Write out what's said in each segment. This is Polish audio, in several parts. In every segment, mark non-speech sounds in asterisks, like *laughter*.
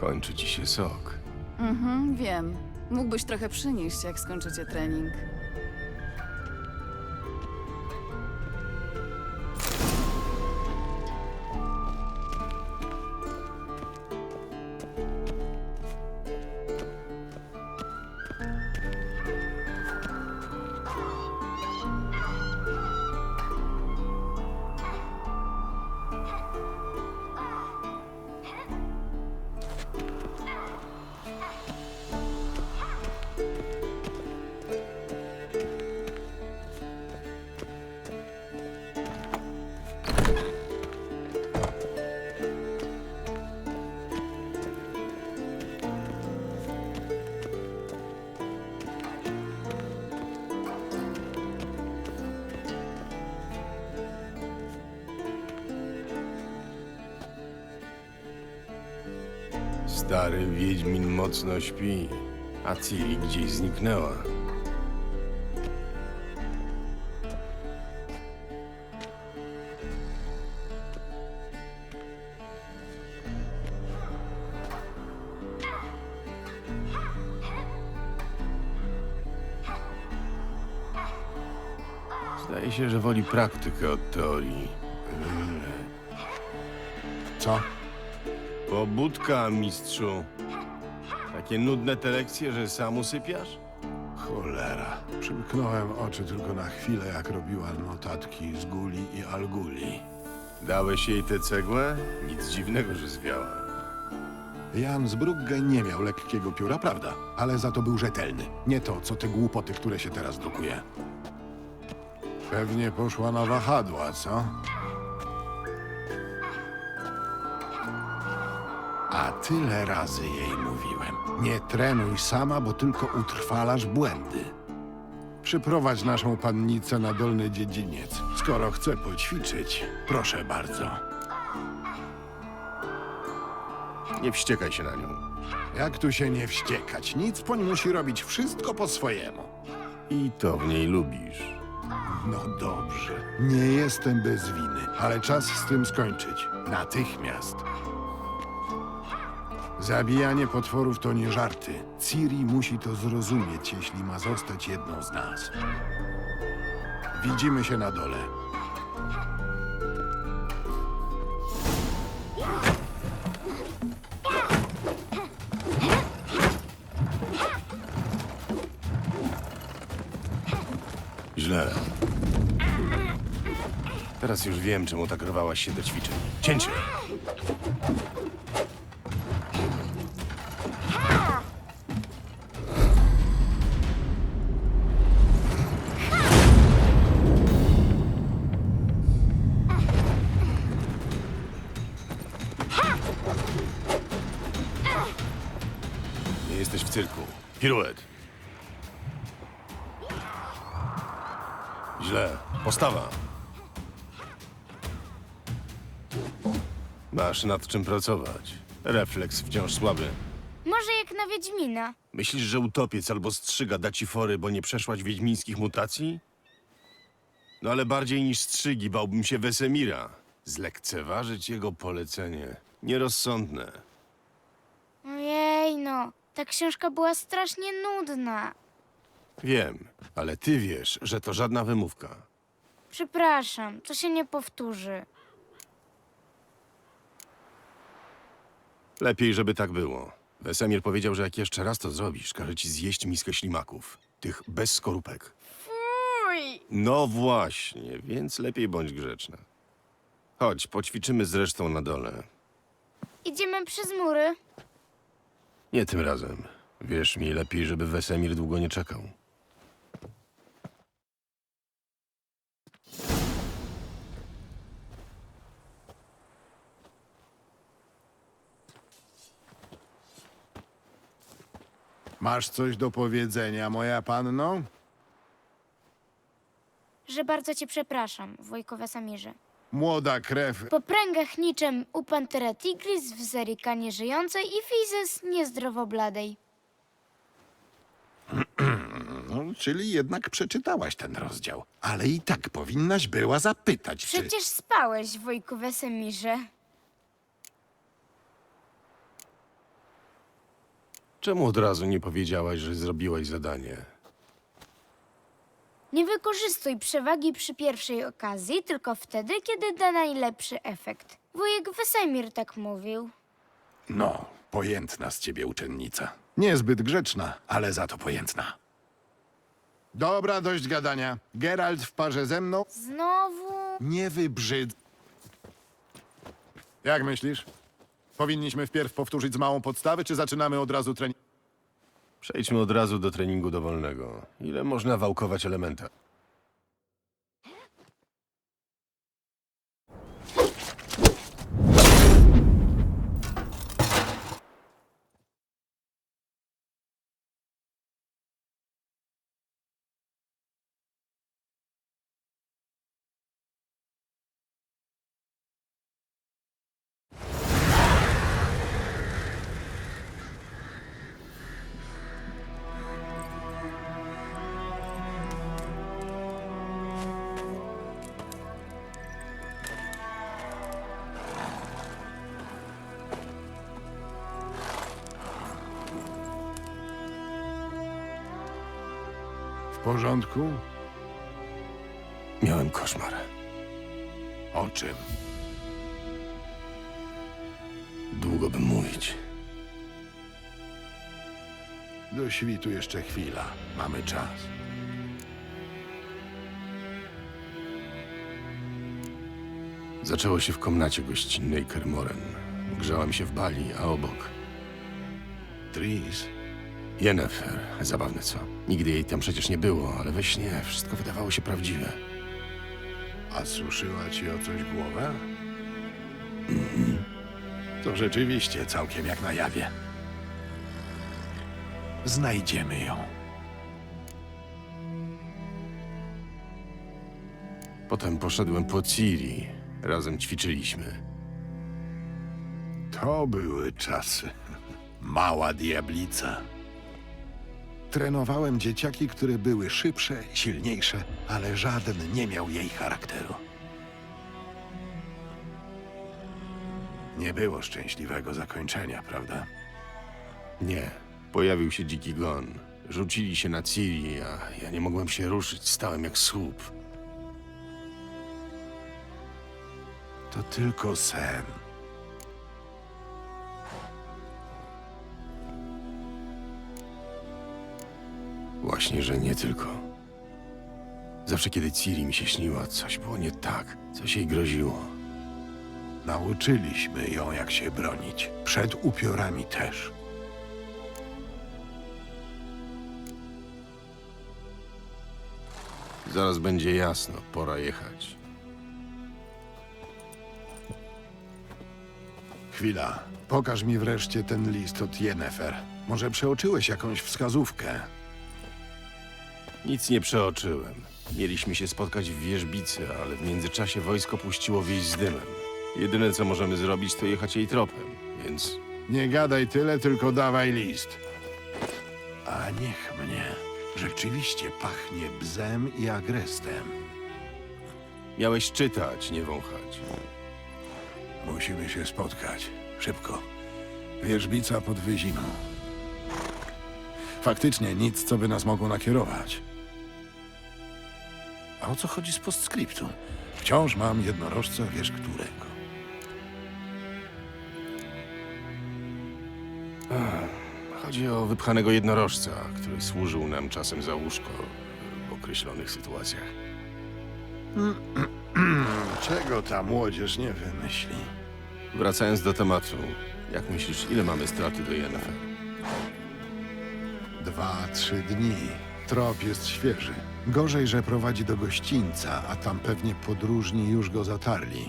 Kończy ci się sok. Mhm, wiem. Mógłbyś trochę przynieść, jak skończycie trening. Stary Wiedźmin mocno śpi, a Ciri gdzieś zniknęła. Zdaje się, że woli praktykę od teorii. Co? Pobudka, mistrzu. Takie nudne te lekcje, że sam usypiasz? Cholera. Przymknąłem oczy tylko na chwilę, jak robiła notatki z Guli i Alguli. Dałeś jej tę cegłę? Nic dziwnego, że zwiała. Jan z Brugge nie miał lekkiego pióra, prawda? Ale za to był rzetelny. Nie to, co te głupoty, które się teraz drukuje. Pewnie poszła na wahadła, co? A tyle razy jej mówiłem. Nie trenuj sama, bo tylko utrwalasz błędy. Przyprowadź naszą pannicę na dolny dziedziniec. Skoro chce poćwiczyć, proszę bardzo. Nie wściekaj się na nią. Jak tu się nie wściekać? Nic poń musi robić wszystko po swojemu. I to w niej lubisz. No dobrze. Nie jestem bez winy, ale czas z tym skończyć. Natychmiast. Zabijanie potworów to nie żarty. Ciri musi to zrozumieć, jeśli ma zostać jedną z nas. Widzimy się na dole. Źle. Teraz już wiem, czemu tak rwałaś się do ćwiczeń. Cięcie! Piruet. Źle. Postawa. Masz nad czym pracować. Refleks wciąż słaby. Może jak na Wiedźmina. Myślisz, że utopiec albo strzyga da ci fory, bo nie przeszłaś wiedźmińskich mutacji? No ale bardziej niż strzygi bałbym się Wesemira. Zlekceważyć jego polecenie. Nierozsądne. Ojej no, ta książka była strasznie nudna. Wiem, ale ty wiesz, że to żadna wymówka. Przepraszam, to się nie powtórzy. Lepiej, żeby tak było. Wesemir powiedział, że jak jeszcze raz to zrobisz, każe ci zjeść miskę ślimaków. Tych bez skorupek. Uj! No właśnie, więc lepiej bądź grzeczna. Chodź, poćwiczymy zresztą na dole. Idziemy przez mury. Nie tym razem. Wiesz mi, lepiej, żeby Wesemir długo nie czekał. Masz coś do powiedzenia, moja panno? Że bardzo cię przepraszam, Wojko Wesamirze. Młoda krew Po pręgach niczym u Pantera Tigris w Zerika nieżyjącej i Fizes niezdrowo bladej. No, *clears throat* czyli jednak przeczytałaś ten rozdział. Ale i tak powinnaś była zapytać, czy... Przecież spałeś, Wojku Wesemirze. Czemu od razu nie powiedziałaś, że zrobiłaś zadanie? Nie wykorzystuj przewagi przy pierwszej okazji, tylko wtedy, kiedy da najlepszy efekt. Wujek Wesemir tak mówił. No, pojętna z ciebie uczennica. Niezbyt grzeczna, ale za to pojętna. Dobra, dość gadania. Geralt w parze ze mną. Znowu... Nie wybrzyd. Jak myślisz? Powinniśmy wpierw powtórzyć z małą podstawy, czy zaczynamy od razu trening? Przejdźmy od razu do treningu dowolnego. Ile można wałkować elementa? Porządku? Miałem koszmar. O czym? Długo bym mówić. Do świtu jeszcze chwila. Mamy czas. Zaczęło się w komnacie gościnnej Kermoren. Grzałam się w bali, a obok Tris, Yennefer. Zabawne co? Nigdy jej tam przecież nie było, ale we śnie wszystko wydawało się prawdziwe. a suszyła ci o coś głowę? Mhm. To rzeczywiście całkiem jak na jawie. Znajdziemy ją. Potem poszedłem po Ciri. Razem ćwiczyliśmy. To były czasy. Mała diablica. Trenowałem dzieciaki, które były szybsze, silniejsze, ale żaden nie miał jej charakteru. Nie było szczęśliwego zakończenia, prawda? Nie. Pojawił się dziki gon. Rzucili się na Ciri, a ja nie mogłem się ruszyć. Stałem jak słup. To tylko sen. Właśnie, że nie tylko. Zawsze kiedy Ciri mi się śniła, coś było nie tak. Coś jej groziło. Nauczyliśmy ją, jak się bronić. Przed upiorami też. Zaraz będzie jasno. Pora jechać. Chwila. Pokaż mi wreszcie ten list od Yennefer. Może przeoczyłeś jakąś wskazówkę? Nic nie przeoczyłem. Mieliśmy się spotkać w wieżbicy, ale w międzyczasie wojsko puściło wieść z dymem. Jedyne co możemy zrobić, to jechać jej tropem, więc Nie gadaj tyle, tylko dawaj list. A niech mnie. Rzeczywiście pachnie bzem i agrestem. miałeś czytać, nie wąchać. Musimy się spotkać. Szybko. Wierzbica pod Wyziną. Faktycznie nic, co by nas mogło nakierować. A o co chodzi z postscriptum? Wciąż mam jednorożca, wiesz którego. Chodzi o wypchanego jednorożca, który służył nam czasem za łóżko w określonych sytuacjach. *clears throat* Czego ta młodzież nie wymyśli? Wracając do tematu, jak myślisz, ile mamy straty do Yennefer? Dwa, trzy dni. Trop jest świeży. Gorzej, że prowadzi do gościńca, a tam pewnie podróżni już go zatarli.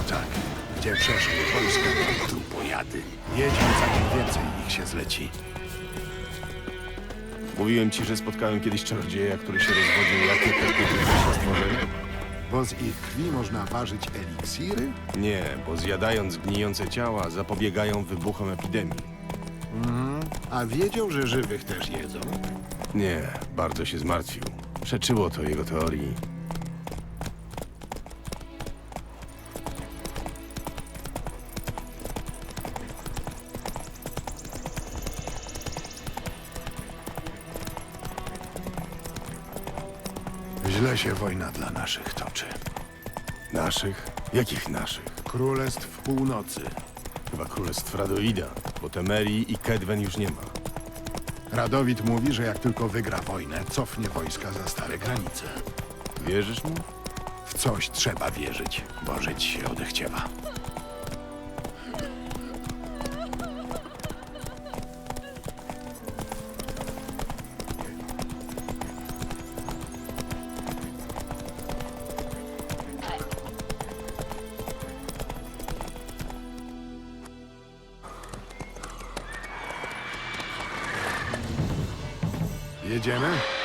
Kurczak, gdzie przeszły wojska i trupojady. Jedźmy zanim więcej ich się zleci. Mówiłem ci, że spotkałem kiedyś czarodzieja, który się rozwodził jakie się stworzeń? Bo z ich krwi można ważyć eliksiry? Nie, bo zjadając gnijące ciała zapobiegają wybuchom epidemii. A wiedział, że żywych też jedzą? Nie, bardzo się zmartwił. Przeczyło to jego teorii. Źle się wojna dla naszych toczy. Naszych? Jakich naszych? Królestw Północy. Chyba królestw Radoida, bo Temerii i Kedwen już nie ma. Radowid mówi, że jak tylko wygra wojnę, cofnie wojska za stare granice. Wierzysz mu? W coś trzeba wierzyć, bo żyć się odechciewa. Jenna.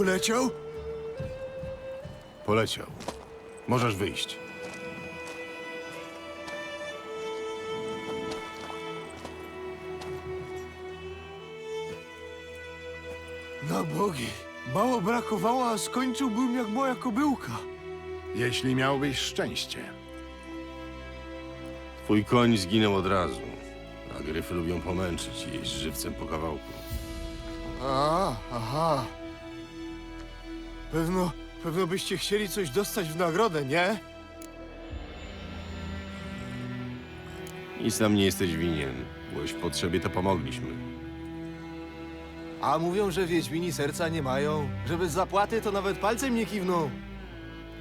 Poleciał? Poleciał. Możesz wyjść. Na bogi. Mało brakowało, a skończyłbym jak moja kobyłka. Jeśli miałbyś szczęście. Twój koń zginął od razu. A gryfy lubią pomęczyć i jeść żywcem po kawałku. A, aha. Pewno, pewno byście chcieli coś dostać w nagrodę, nie? Nic nam nie jesteś winien. Byłeś w potrzebie, to pomogliśmy. A mówią, że Wiedźmini serca nie mają. Że bez zapłaty to nawet palcem nie kiwną.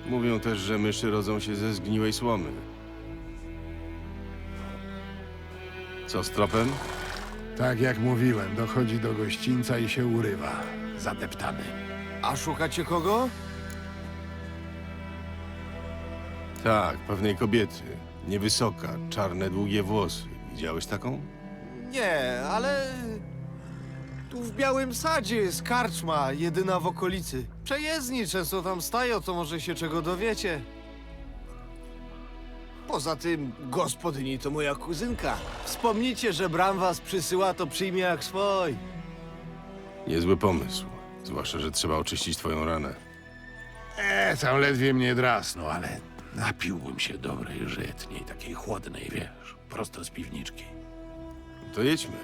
Mówią też, że myszy rodzą się ze zgniłej słomy. Co z tropem? Tak jak mówiłem, dochodzi do gościńca i się urywa. Zadeptany. A szukacie kogo? Tak, pewnej kobiety. Niewysoka, czarne, długie włosy. Widziałeś taką? Nie, ale... Tu w Białym Sadzie jest karczma, jedyna w okolicy. Przejezdni często tam stają, to może się czego dowiecie. Poza tym, gospodyni to moja kuzynka. Wspomnijcie, że Bram was przysyła, to przyjmie jak swój. Niezły pomysł. Zwłaszcza, że trzeba oczyścić twoją ranę. E, tam ledwie mnie drasnął, ale napiłbym się dobrej żytniej, takiej chłodnej, wiesz, prosto z piwniczki. To jedźmy.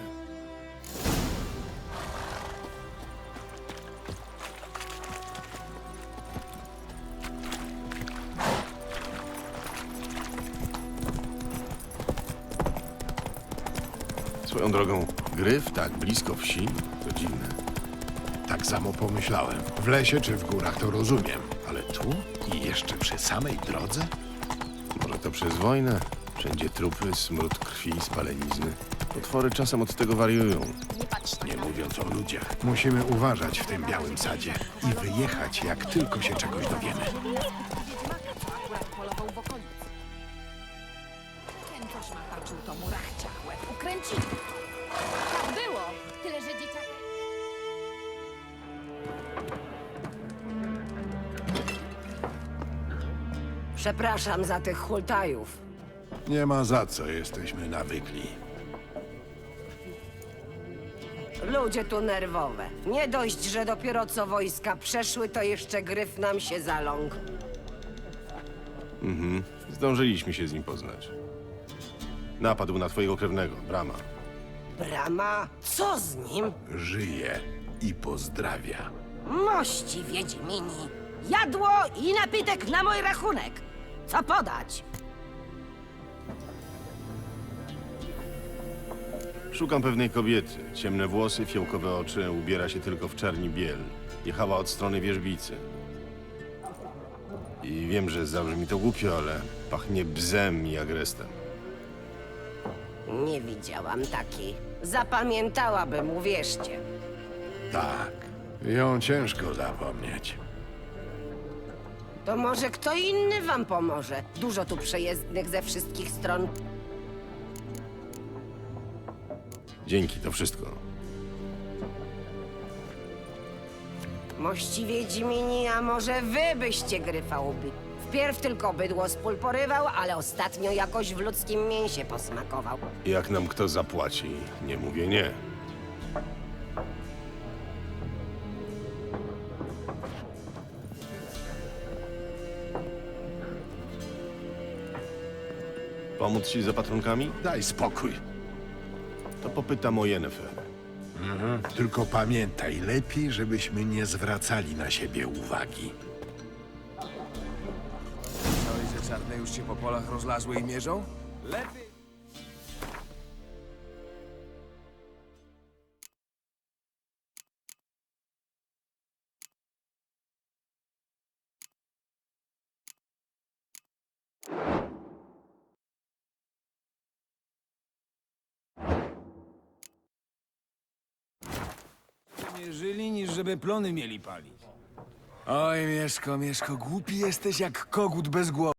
Swoją drogą, gryf tak blisko wsi, to dziwne. Tak samo pomyślałem. W lesie czy w górach to rozumiem, ale tu i jeszcze przy samej drodze? Może to przez wojnę? Wszędzie trupy, smród krwi, spalenizny. Potwory czasem od tego wariują. Nie mówiąc o ludziach. Musimy uważać w tym białym sadzie i wyjechać, jak tylko się czegoś dowiemy. Przepraszam za tych hultajów. Nie ma za co, jesteśmy nawykli. Ludzie tu nerwowe. Nie dość, że dopiero co wojska przeszły, to jeszcze gryf nam się zaląkł. Zdążyliśmy się z nim poznać. Napadł na twojego krewnego, Brama. Brama, co z nim? Żyje i pozdrawia. Mości Wiedźmini. Jadło i napitek na mój rachunek. Co podać? Szukam pewnej kobiety. Ciemne włosy, fiołkowe oczy, ubiera się tylko w czarni biel. Jechała od strony wierzbicy. I wiem, że zabrzmi to głupio, ale pachnie bzem i agrestem. Nie widziałam takiej. Zapamiętałabym, uwierzcie. Tak. Ją ciężko zapomnieć. To może kto inny wam pomoże. Dużo tu przejezdnych ze wszystkich stron. Dzięki, to wszystko. Mości Wiedźmini, a może wy byście gryfa ubi. Wpierw tylko bydło z pól porywał, ale ostatnio jakoś w ludzkim mięsie posmakował. Jak nam kto zapłaci, nie mówię nie. Pomóc ci z opatrunkami? Daj spokój. To popytam o Yennefer. Tylko pamiętaj, lepiej, żebyśmy nie zwracali na siebie uwagi. Słyszałeś, że czarne już się po polach rozlazły i mierzą? Lepiej. Plony mieli palić. Oj, Mieszko, Mieszko, głupi jesteś jak kogut bez głowy.